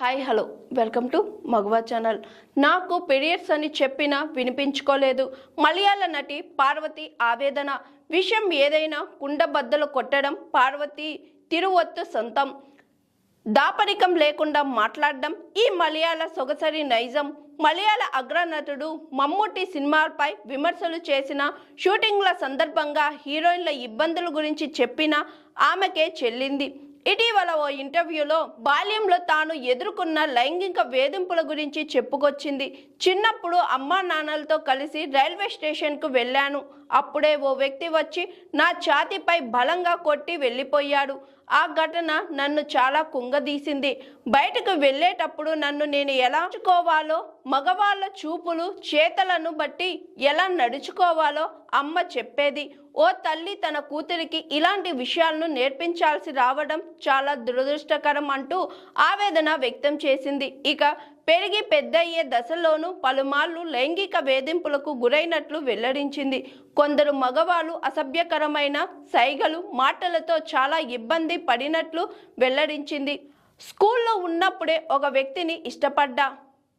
Hi hello welcome to మగవా channel నాకు periods అని చెప్పినా వినిపించుకోలేదు. మలయాళ నటి పార్వతి ఆవేదన. విషయం ఏదైనా కుండబద్దలు కొట్టడం పార్వతి తిరువత్తు సొంతం. దాపరికం లేకుండా మాట్లాడడం ఈ మలయాళ సొగసరి నైజం. మలయాళ అగ్రనటుడు మమ్ముట్టి సినిమాపై విమర్శలు చేసిన షూటింగ్ల సందర్భంగా హీరోయిన్ల ఇబ్బందుల గురించి చెప్పిన ఆమెకే చెల్లింది. ఇటీవల ఓ ఇంటర్వ్యూలో బాల్యంలో తాను ఎదుర్కొన్న లైంగిక వేధింపుల గురించి చెప్పుకొచ్చింది. చిన్నప్పుడు అమ్మా నాన్నలతో కలిసి రైల్వే స్టేషన్కు వెళ్ళాను. అప్పుడే ఓ వ్యక్తి వచ్చి నా ఛాతీపై బలంగా కొట్టి వెళ్ళిపోయాడు. ఆ ఘటన నన్ను చాలా కుంగదీసింది. బయటకు వెళ్ళేటప్పుడు నన్ను నేను ఎలా నడుచుకోవాలో మగవాళ్ళ చూపులు చేతలను బట్టి ఎలా నడుచుకోవాలో అమ్మ చెప్పేది. ఓ తల్లి తన కూతురికి ఇలాంటి విషయాలను నేర్పించాల్సి రావడం చాలా దురదృష్టకరం అంటూ ఆవేదన వ్యక్తం చేసింది. ఇక పెరిగి పెద్దయ్యే దశలోనూ పలుమార్లు లైంగిక వేధింపులకు గురైనట్లు వెల్లడించింది. కొందరు మగవాళ్ళు అసభ్యకరమైన సైగలు మాటలతో చాలా ఇబ్బంది పడినట్లు వెల్లడించింది. స్కూల్లో ఉన్నప్పుడే ఒక వ్యక్తిని ఇష్టపడ్డా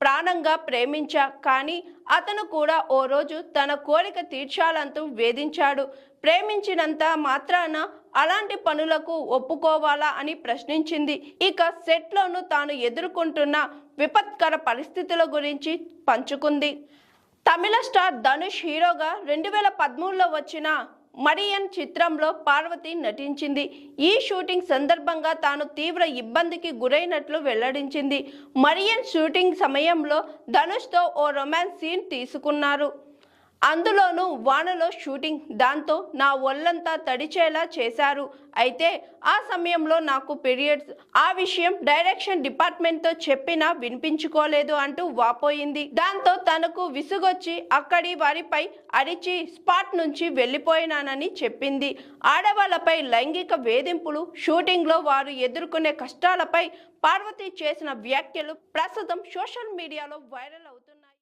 ప్రాణంగా ప్రేమించా కానీ అతను కూడా ఓ రోజు తన కోరిక తీర్చాలంటూ వేధించాడు. ప్రేమించినంత మాత్రాన అలాంటి పనులకు ఒప్పుకోవాలా అని ప్రశ్నించింది. ఇక సెట్లోనూ తాను ఎదుర్కొంటున్న విపత్కర పరిస్థితుల గురించి పంచుకుంది. తమిళ స్టార్ ధనుష్ హీరోగా రెండు వేల పదమూడులో వచ్చిన మరియన్ చిత్రంలో పార్వతి నటించింది. ఈ షూటింగ్ సందర్భంగా తాను తీవ్ర ఇబ్బందికి గురైనట్లు వెల్లడించింది. మరియన్ షూటింగ్ సమయంలో ధనుష్తో ఓ రొమాన్స్ సీన్ తీసుకున్నారు. అందులోనూ వానలో షూటింగ్ దాంతో నా ఒళ్ళంతా తడిచేలా చేశారు. అయితే ఆ సమయంలో నాకు పీరియడ్స్ ఆ విషయం డైరెక్షన్ డిపార్ట్మెంట్తో చెప్పినా వినిపించుకోలేదు అంటూ వాపోయింది. దాంతో తనకు విసుగొచ్చి అక్కడి వారిపై అరిచి స్పాట్ నుంచి వెళ్ళిపోయినానని చెప్పింది. ఆడవాళ్ళపై లైంగిక వేధింపులు షూటింగ్లో వారు ఎదుర్కొనే కష్టాలపై పార్వతి చేసిన వ్యాఖ్యలు ప్రస్తుతం సోషల్ మీడియాలో వైరల్ అవుతుంది